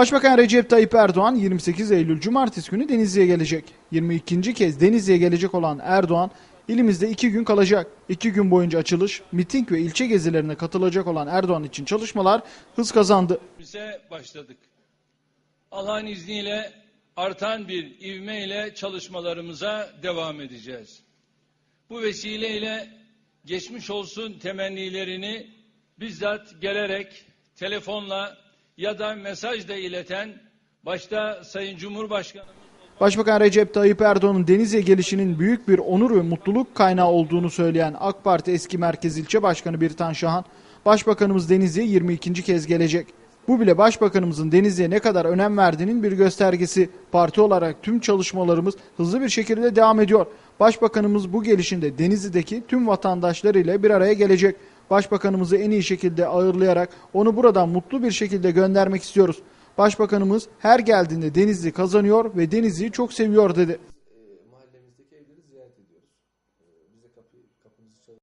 Başbakan Recep Tayyip Erdoğan 28 Eylül Cumartesi günü Denizli'ye gelecek. 22. kez Denizli'ye gelecek olan Erdoğan ilimizde iki gün kalacak. İki gün boyunca açılış, miting ve ilçe gezilerine katılacak olan Erdoğan için çalışmalar hız kazandı. bize başladık. Allah'ın izniyle artan bir ivmeyle çalışmalarımıza devam edeceğiz. Bu vesileyle geçmiş olsun temennilerini bizzat gelerek telefonla ya da mesajla ileten başta Sayın Cumhurbaşkanı Başbakan Recep Tayyip Erdoğan'ın Denizli'ye gelişinin büyük bir onur ve mutluluk kaynağı olduğunu söyleyen AK Parti eski merkez ilçe başkanı Birtan Şahan, Başbakanımız Denizli'ye 22. kez gelecek. Bu bile Başbakanımızın Denizli'ye ne kadar önem verdiğinin bir göstergesi. Parti olarak tüm çalışmalarımız hızlı bir şekilde devam ediyor. Başbakanımız bu gelişinde Denizli'deki tüm vatandaşlarıyla bir araya gelecek. Başbakanımızı en iyi şekilde ağırlayarak onu buradan mutlu bir şekilde göndermek istiyoruz. Başbakanımız her geldiğinde Denizli kazanıyor ve Denizli'yi çok seviyor dedi.